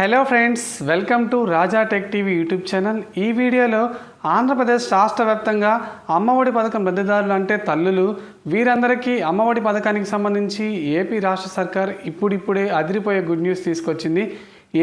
Hello friends welcome to Raja tech TV YouTube channel ఈ వీడియోలో ఆంధ్రప్రదేశ్ రాష్ట్ర వ్యాప్తంగా అమ్మఒడి పథకం లబ్ధిదారులు అంటే తల్లులు వీరందరికీ అమ్మఒడి పథకానికి సంబంధించి ఏపీ రాష్ట్ర సర్కార్ ఇప్పుడిప్పుడే అదిరిపోయే గుడ్ న్యూస్ తీసుకొచ్చింది.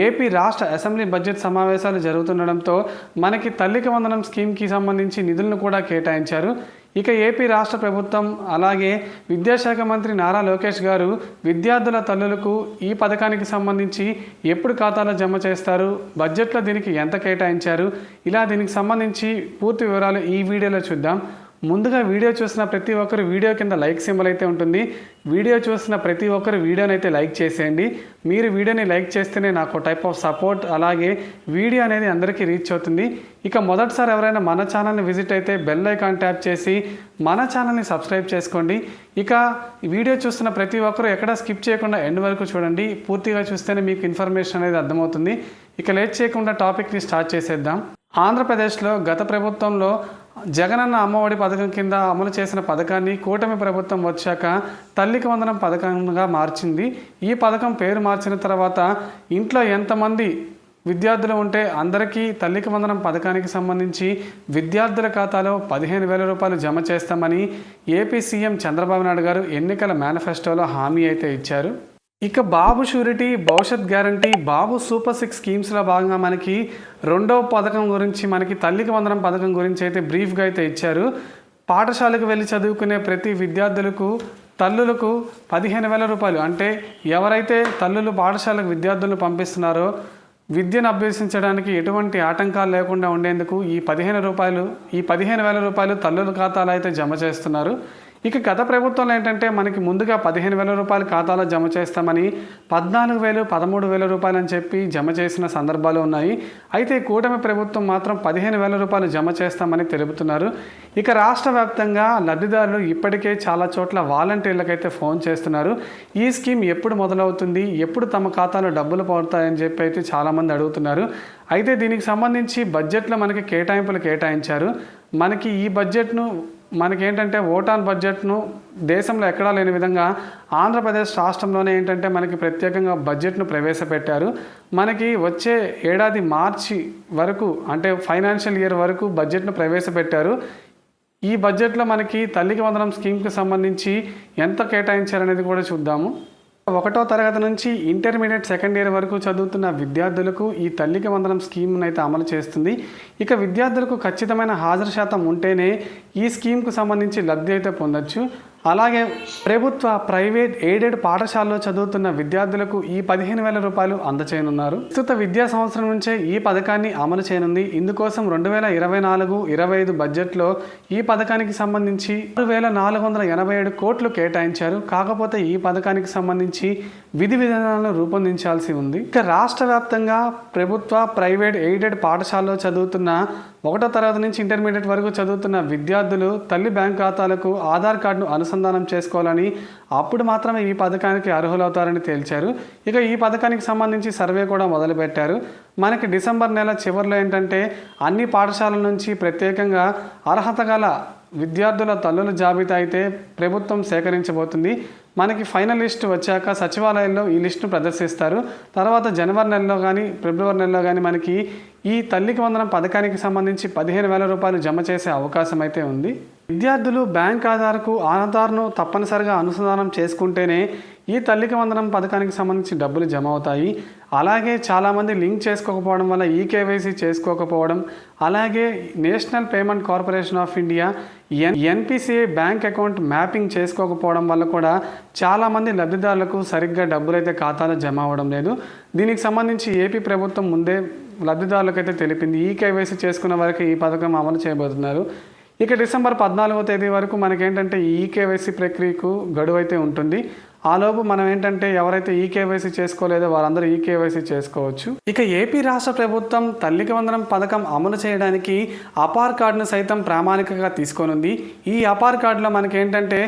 ఏపీ రాష్ట్ర అసెంబ్లీ బడ్జెట్ సమావేశాలు జరుగుతుండడంతో మనకి తల్లికి వందనం స్కీమ్కి సంబంధించి నిధులను కూడా కేటాయించారు. ఇక ఏపీ రాష్ట్ర ప్రభుత్వం అలాగే విద్యాశాఖ మంత్రి నారా లోకేష్ గారు విద్యార్థుల తల్లులకు ఈ పథకానికి సంబంధించి ఎప్పుడు ఖాతాలో జమ చేస్తారు బడ్జెట్లో దీనికి ఎంత కేటాయించారు ఇలా దీనికి సంబంధించి పూర్తి వివరాలు ఈ వీడియోలో చూద్దాం. ముందుగా వీడియో చూసిన ప్రతి ఒక్కరు వీడియో కింద లైక్ సింబల్ అయితే ఉంటుంది. వీడియో చూసిన ప్రతి ఒక్కరు వీడియోని అయితే లైక్ చేసేయండి. మీరు వీడియోని లైక్ చేస్తేనే నాకు టైప్ ఆఫ్ సపోర్ట్ అలాగే వీడియో అనేది అందరికీ రీచ్ అవుతుంది. ఇక మొదటిసారి ఎవరైనా మన ఛానల్ని విజిట్ అయితే బెల్ ఐకాన్ ట్యాప్ చేసి మన ఛానల్ని సబ్స్క్రైబ్ చేసుకోండి. ఇక వీడియో చూస్తున్న ప్రతి ఒక్కరు ఎక్కడ స్కిప్ చేయకుండా ఎండ్ వరకు చూడండి. పూర్తిగా చూస్తేనే మీకు ఇన్ఫర్మేషన్ అనేది అర్థమవుతుంది. ఇక లేట్ చేయకుండా టాపిక్ని స్టార్ట్ చేసేద్దాం. ఆంధ్రప్రదేశ్లో గత ప్రభుత్వంలో జగనన్న అమ్మఒడి పథకం కింద అమలు చేసిన పథకాన్ని కూటమి ప్రభుత్వం వచ్చాక తల్లికి వందనం పథకంగా మార్చింది. ఈ పథకం పేరు మార్చిన తర్వాత ఇంట్లో ఎంతమంది విద్యార్థులు ఉంటే అందరికీ తల్లికి వందనం పథకానికి సంబంధించి విద్యార్థుల ఖాతాలో పదిహేను వేల రూపాయలు జమ చేస్తామని ఏపీ సీఎం చంద్రబాబు నాయుడు గారు ఎన్నికల మేనిఫెస్టోలో హామీ అయితే ఇచ్చారు. ఇక బాబు షూరిటీ భవిష్యత్ గ్యారంటీ బాబు సూపర్ సిక్స్ స్కీమ్స్లో భాగంగా మనకి రెండవ పథకం గురించి మనకి తల్లికి వందనం పథకం గురించి అయితే బ్రీఫ్గా అయితే ఇచ్చారు. పాఠశాలకు వెళ్ళి చదువుకునే ప్రతి విద్యార్థులకు తల్లులకు పదిహేను వేల రూపాయలు. అంటే ఎవరైతే తల్లులు పాఠశాలకు విద్యార్థులను పంపిస్తున్నారో విద్యను అభ్యసించడానికి ఎటువంటి ఆటంకాలు లేకుండా ఉండేందుకు ఈ పదిహేను రూపాయలు ఈ పదిహేను వేల రూపాయలు తల్లుల ఖాతాలో అయితే జమ చేస్తున్నారు. ఇక గత ప్రభుత్వంలో ఏంటంటే మనకి ముందుగా పదిహేను వేల రూపాయలు ఖాతాలో జమ చేస్తామని పద్నాలుగు వేలు పదమూడు వేల రూపాయలు అని చెప్పి జమ చేసిన సందర్భాలు ఉన్నాయి. అయితే కూటమి ప్రభుత్వం మాత్రం పదిహేను వేల రూపాయలు జమ చేస్తామని తెలుపుతున్నారు. ఇక రాష్ట్ర వ్యాప్తంగా లబ్ధిదారులు ఇప్పటికే చాలా చోట్ల వాలంటీర్లకైతే ఫోన్ చేస్తున్నారు. ఈ స్కీమ్ ఎప్పుడు మొదలవుతుంది ఎప్పుడు తమ ఖాతాలో డబ్బులు పడతాయని చెప్పి అయితే చాలామంది అడుగుతున్నారు. అయితే దీనికి సంబంధించి బడ్జెట్లో మనకి కేటాయింపులు కేటాయించారు. మనకి ఈ బడ్జెట్ను మనకేంటంటే ఓటాన్ బడ్జెట్ను దేశంలో ఎక్కడా లేని విధంగా ఆంధ్రప్రదేశ్ రాష్ట్రంలోనే ఏంటంటే మనకి ప్రత్యేకంగా బడ్జెట్ను ప్రవేశపెట్టారు. మనకి వచ్చే ఏడాది మార్చి వరకు అంటే ఫైనాన్షియల్ ఇయర్ వరకు బడ్జెట్ను ప్రవేశపెట్టారు. ఈ బడ్జెట్లో మనకి తల్లికి వందనం స్కీమ్కి సంబంధించి ఎంత కేటాయించారనేది కూడా చూద్దాము. ఒకటో తరగతి నుంచి ఇంటర్మీడియట్ సెకండ్ ఇయర్ వరకు చదువుతున్న విద్యార్థులకు ఈ తల్లికి వందనం స్కీమ్ను అయితే అమలు చేస్తుంది. ఇక విద్యార్థులకు ఖచ్చితమైన హాజరు శాతం ఉంటేనే ఈ స్కీమ్కు సంబంధించి లబ్ధి అయితే పొందొచ్చు. అలాగే ప్రభుత్వ ప్రైవేట్ ఎయిడెడ్ పాఠశాలలో చదువుతున్న విద్యార్థులకు ఈ పదిహేను వేల రూపాయలు అందచేయనున్నారు. ప్రస్తుత విద్యా సంవత్సరం నుంచే ఈ పథకాన్ని అమలు చేయనుంది. ఇందుకోసం రెండు వేల ఇరవై నాలుగు ఇరవై ఐదు బడ్జెట్లో ఈ పథకానికి సంబంధించి ఆరు వేల నాలుగు వందల ఎనభై ఏడు కోట్లు కేటాయించారు. కాకపోతే ఈ పథకానికి సంబంధించి విధి విధానాలను రూపొందించాల్సి ఉంది. ఇక రాష్ట్ర వ్యాప్తంగా ప్రభుత్వ ప్రైవేట్ ఎయిడెడ్ పాఠశాలలో చదువుతున్న ఒకటో తరగతి నుంచి ఇంటర్మీడియట్ వరకు చదువుతున్న విద్యార్థులు తల్లి బ్యాంక్ ఖాతాలకు ఆధార్ కార్డును అనుసంధానం చేసుకోవాలని అప్పుడు మాత్రమే ఈ పథకానికి అర్హులవుతారని తేల్చారు. ఇక ఈ పథకానికి సంబంధించి సర్వే కూడా మొదలుపెట్టారు. మనకి డిసెంబర్ నెల చివరిలో ఏంటంటే అన్ని పాఠశాలల నుంచి ప్రత్యేకంగా అర్హత గల విద్యార్థుల తల్లుల జాబితా అయితే ప్రభుత్వం సేకరించబోతుంది. మనకి ఫైనల్ లిస్ట్ వచ్చాక సచివాలయంలో ఈ లిస్టును ప్రదర్శిస్తారు. తర్వాత జనవరి నెలలో కానీ ఫిబ్రవరి నెలలో కానీ మనకి ఈ తల్లికి వందనం పథకానికి సంబంధించి పదిహేను వేల రూపాయలు జమ చేసే అవకాశం అయితే ఉంది. విద్యార్థులు బ్యాంక్ ఆధార్కు ఆధార్ను తప్పనిసరిగా అనుసంధానం చేసుకుంటేనే ఈ తల్లికి వందనం పథకానికి సంబంధించి డబ్బులు జమ అవుతాయి. అలాగే చాలామంది లింక్ చేసుకోకపోవడం వల్ల ఈ కేవైసీ చేసుకోకపోవడం అలాగే national payment corporation of India N NPCI bank account mapping చేసుకోకపోవడం వల్ల కూడా చాలామంది లబ్ధిదారులకు సరిగ్గా డబ్బులు అయితే ఖాతాలో జమ అవ్వడం లేదు. దీనికి సంబంధించి ఏపీ ప్రభుత్వం ముందే లబ్ధిదారులకైతే తెలిపింది ఈ కేవైసీ చేసుకున్న వారికి ఈ పథకం అమలు చేయబోతున్నారు. ఇక డిసెంబర్ పద్నాలుగో తేదీ వరకు మనకేంటంటే ఈ కేవైసీ ప్రక్రియకు గడువు అయితే ఉంటుంది. ఆలోపు మనం ఏంటంటే ఎవరైతే ఈ కేవైసీ చేసుకోలేదో వారందరూ ఈ కేవైసీ చేసుకోవచ్చు. ఇక ఏపీ రాష్ట్ర ప్రభుత్వం తల్లికి వందనం పథకం అమలు చేయడానికి అపార్ కార్డును సైతం ప్రామాణికంగా తీసుకొనుంది. ఈ అపార్ కార్డులో మనకి ఏంటంటే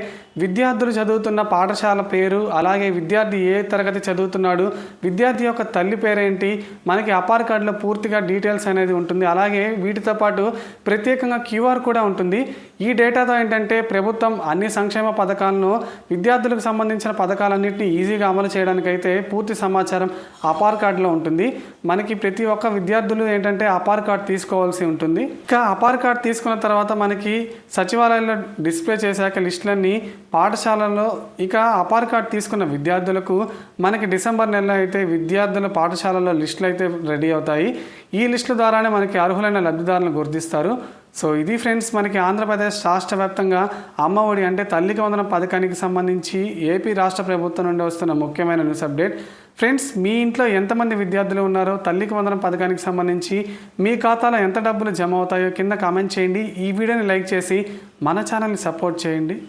విద్యార్థులు చదువుతున్న పాఠశాల పేరు అలాగే విద్యార్థి ఏ తరగతి చదువుతున్నాడు విద్యార్థి యొక్క తల్లి పేరేంటి మనకి అపార్ కార్డులో పూర్తిగా డీటెయిల్స్ అనేది ఉంటుంది. అలాగే వీటితో పాటు ప్రత్యేకంగా క్యూఆర్ కూడా ఉంటుంది. ఈ డేటాతో ఏంటంటే ప్రభుత్వం అన్ని సంక్షేమ పథకాలను విద్యార్థులకు సంబంధించిన పథకాలన్నింటినీ ఈజీగా అమలు చేయడానికైతే పూర్తి సమాచారం అపార్ కార్డులో ఉంటుంది. మనకి ప్రతి ఒక్క విద్యార్థులు ఏంటంటే అపార్ కార్డ్ తీసుకోవాల్సి ఉంటుంది. ఇంకా అపార్ కార్డ్ తీసుకున్న తర్వాత మనకి సచివాలయంలో డిస్ప్లే చేశాక లిస్టులన్నీ పాఠశాలలో ఇక అపార్ కార్డ్ తీసుకున్న విద్యార్థులకు మనకి డిసెంబర్ నెలలో అయితే విద్యార్థుల పాఠశాలలో లిస్టులు అయితే రెడీ అవుతాయి. ఈ లిస్టుల ద్వారానే మనకి అర్హులైన లబ్ధిదారులను గుర్తిస్తారు. సో ఇది ఫ్రెండ్స్ మనకి ఆంధ్రప్రదేశ్ రాష్ట్ర వ్యాప్తంగా అమ్మ ఒడి అంటే తల్లికి వందన పథకానికి సంబంధించి ఏపీ రాష్ట్ర ప్రభుత్వం నుండి వస్తున్న ముఖ్యమైన న్యూస్ అప్డేట్. ఫ్రెండ్స్ మీ ఇంట్లో ఎంతమంది విద్యార్థులు ఉన్నారో తల్లికి వందనం పథకానికి సంబంధించి మీ ఖాతాలో ఎంత డబ్బులు జమ అవుతాయో కింద కామెంట్ చేయండి. ఈ వీడియోని లైక్ చేసి మన ఛానల్ని సపోర్ట్ చేయండి.